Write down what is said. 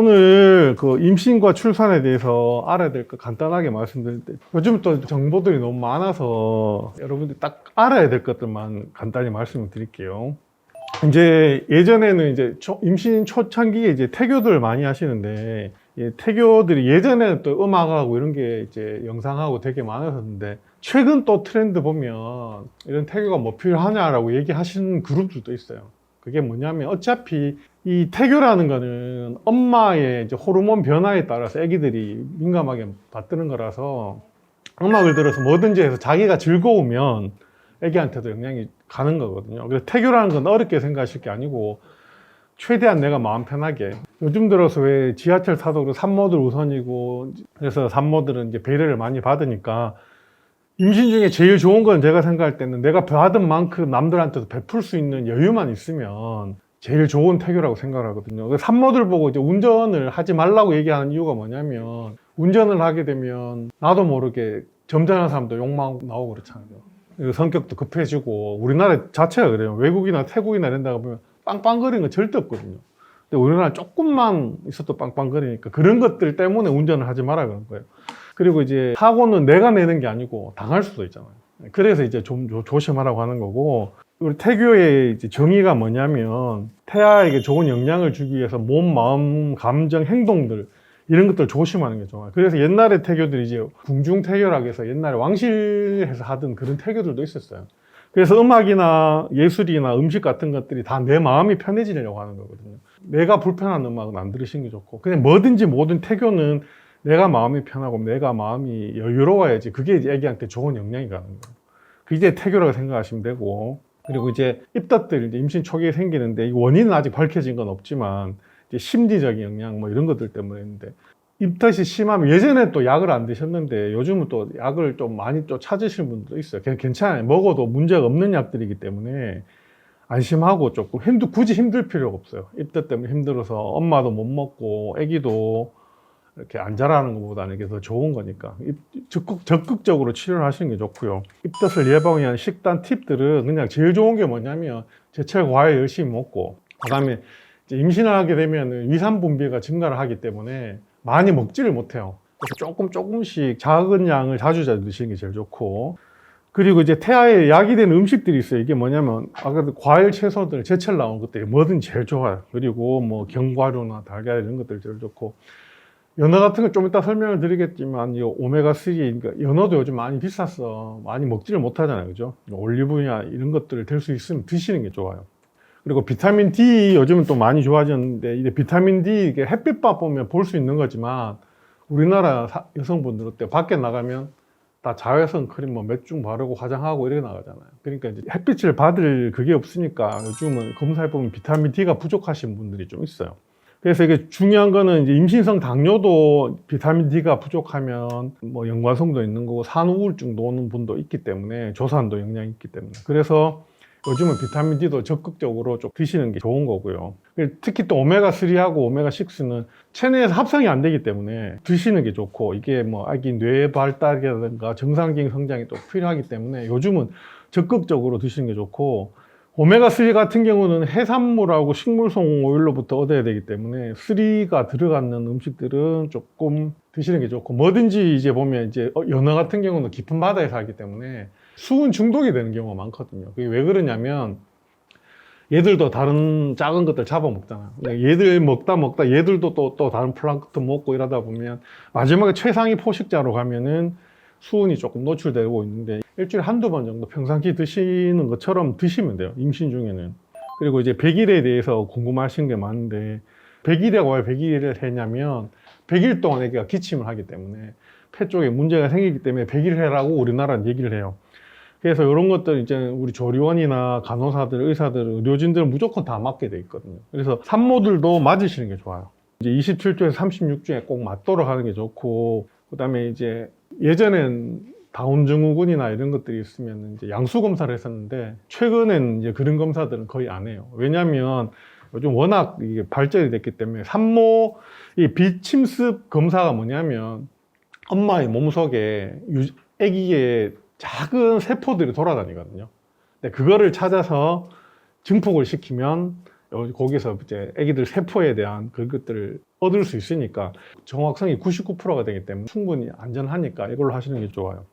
오늘 그 임신과 출산에 대해서 알아야 될 것 간단하게 말씀드릴 때 요즘 또 정보들이 너무 많아서 여러분들이 딱 알아야 될 것들만 간단히 말씀을 드릴게요. 이제 예전에는 이제 초- 임신 초창기에 이제 태교들 많이 하시는데 예, 태교들이 예전에는 또 음악하고 이런 게 이제 영상하고 되게 많았었는데 최근 또 트렌드 보면 이런 태교가 뭐 필요하냐라고 얘기하시는 그룹들도 있어요. 그게 뭐냐면 어차피 이 태교라는 거는 엄마의 호르몬 변화에 따라서 아기들이 민감하게 받드는 거라서 음악을 들어서 뭐든지 해서 자기가 즐거우면 아기한테도 영향이 가는 거거든요. 그래서 태교라는 건 어렵게 생각하실 게 아니고 최대한 내가 마음 편하게 요즘 들어서 왜 지하철 타도 산모들 우선이고 그래서 산모들은 이제 배려를 많이 받으니까 임신 중에 제일 좋은 건 제가 생각할 때는 내가 받은 만큼 남들한테도 베풀 수 있는 여유만 있으면 제일 좋은 태교라고 생각을 하거든요. 그래서 산모들 보고 이제 운전을 하지 말라고 얘기하는 이유가 뭐냐면 운전을 하게 되면 나도 모르게 점잖은 사람도 욕망 나오고 그렇잖아요. 그리고 성격도 급해지고 우리나라 자체가 그래요. 외국이나 태국이나 이런 데 가 보면 빵빵거리는 거 절대 없거든요. 근데 우리나라 조금만 있어도 빵빵거리니까 그런 것들 때문에 운전을 하지 마라 그런 거예요. 그리고 이제 사고는 내가 내는 게 아니고 당할 수도 있잖아요. 그래서 이제 좀 조- 조심하라고 하는 거고 우리 태교의 정의가 뭐냐면 태아에게 좋은 영향을 주기 위해서 몸, 마음, 감정, 행동들 이런 것들 조심하는 게 좋아요. 그래서 옛날에 태교들이 이제 궁중 태교라고 해서 옛날에 왕실에서 하던 그런 태교들도 있었어요. 그래서 음악이나 예술이나 음식 같은 것들이 다 내 마음이 편해지려고 하는 거거든요. 내가 불편한 음악은 안 들으시는 게 좋고 그냥 뭐든지 모든 태교는 내가 마음이 편하고 내가 마음이 여유로워야지 그게 이제 애기한테 좋은 영향이 가는 거예요. 그게 태교라고 생각하시면 되고 그리고 이제 입덧들 이제 임신 초기에 생기는데 이 원인은 아직 밝혀진 건 없지만 이제 심리적인 영향 뭐 이런 것들 때문에 있는데 입덧이 심하면 예전에 또 약을 안 드셨는데 요즘은 또 약을 좀 많이 또 찾으시는 분들도 있어요. 괜찮아요. 먹어도 문제가 없는 약들이기 때문에 안심하고 조금 힘들 굳이 힘들 필요가 없어요. 입덧 때문에 힘들어서 엄마도 못 먹고 아기도 이렇게 안 자라는 것보다는 이게 더 좋은 거니까 입- 적극, 적극적으로 치료를 하시는 게 좋고요. 입덧을 예방하기 위한 식단 팁들은 그냥 제일 좋은 게 뭐냐면 제철 과일 열심히 먹고 그다음에 임신을 하게 되면 위산 분비가 증가를 하기 때문에 많이 먹지를 못해요. 그래서 조금 조금씩 작은 양을 자주 자주 드시는 게 제일 좋고 그리고 이제 태아에 약이 되는 음식들이 있어요. 이게 뭐냐면 아까 그 과일, 채소들, 제철 나온 것들이 뭐든 제일 좋아요. 그리고 뭐 견과류나 달걀 이런 것들 제일 좋고 연어 같은 거 좀 이따 설명을 드리겠지만 이 오메가3 그러니까 연어도 요즘 많이 비쌌어. 많이 먹지를 못하잖아요. 그죠? 올리브유나 이런 것들을 될 수 있으면 드시는 게 좋아요. 그리고 비타민 D 요즘은 또 많이 좋아졌는데 이제 비타민 D 이게 햇빛밥 보면 볼 수 있는 거지만 우리나라 사- 여성분들 어때 밖에 나가면 다 자외선 크림 뭐 몇 중 바르고 화장하고 이렇게 나가잖아요. 그러니까 이제 햇빛을 받을 그게 없으니까 요즘은 검사해 보면 비타민 D가 부족하신 분들이 좀 있어요. 그래서 이게 중요한 거는 이제 임신성 당뇨도 비타민 D가 부족하면 뭐 연관성도 있는 거고 산후우울증도 오는 분도 있기 때문에 조산도 영향이 있기 때문에 그래서 요즘은 비타민 D도 적극적으로 좀 드시는 게 좋은 거고요. 특히 또 오메가3하고 오메가6는 체내에서 합성이 안 되기 때문에 드시는 게 좋고 이게 뭐 아기 뇌 발달이라든가 정상적인 성장이 또 필요하기 때문에 요즘은 적극적으로 드시는 게 좋고 오메가3 같은 경우는 해산물하고 식물성 오일로부터 얻어야 되기 때문에 3가 들어가는 음식들은 조금 드시는 게 좋고 뭐든지 이제 보면 이제 어, 연어 같은 경우는 깊은 바다에 살기 때문에 수은 중독이 되는 경우가 많거든요. 그게 왜 그러냐면 얘들도 다른 작은 것들 잡아먹잖아요. 근데 얘들 먹다 먹다 얘들도 또, 또 다른 플랑크톤 먹고 이러다 보면 마지막에 최상위 포식자로 가면은 수은이 조금 노출되고 있는데 일주일에 한두 번 정도 평상시 드시는 것처럼 드시면 돼요. 임신 중에는. 그리고 이제 100일에 대해서 궁금하신 게 많은데 100일이라고 왜 100일을 했냐면 100일 동안 애기가 기침을 하기 때문에 폐 쪽에 문제가 생기기 때문에 100일 해라고 우리나라는 얘기를 해요. 그래서 이런 것들 이제 우리 조리원이나 간호사들, 의사들, 의료진들은 무조건 다 맞게 돼 있거든요. 그래서 산모들도 맞으시는 게 좋아요. 이제 27주에서 36주에 꼭 맞도록 하는 게 좋고, 그 다음에 이제 예전엔 다운 증후군이나 이런 것들이 있으면 이제 양수 검사를 했었는데, 최근엔 이제 그런 검사들은 거의 안 해요. 왜냐면 요즘 워낙 이게 발전이 됐기 때문에 산모 이 비침습 검사가 뭐냐면 엄마의 몸 속에 유- 아기의 작은 세포들이 돌아다니거든요. 근데 그거를 찾아서 증폭을 시키면 어, 거기서 이제 아기들 세포에 대한 그것들을 얻을 수 있으니까 정확성이 99%가 되기 때문에 충분히 안전하니까 이걸로 하시는 게 좋아요.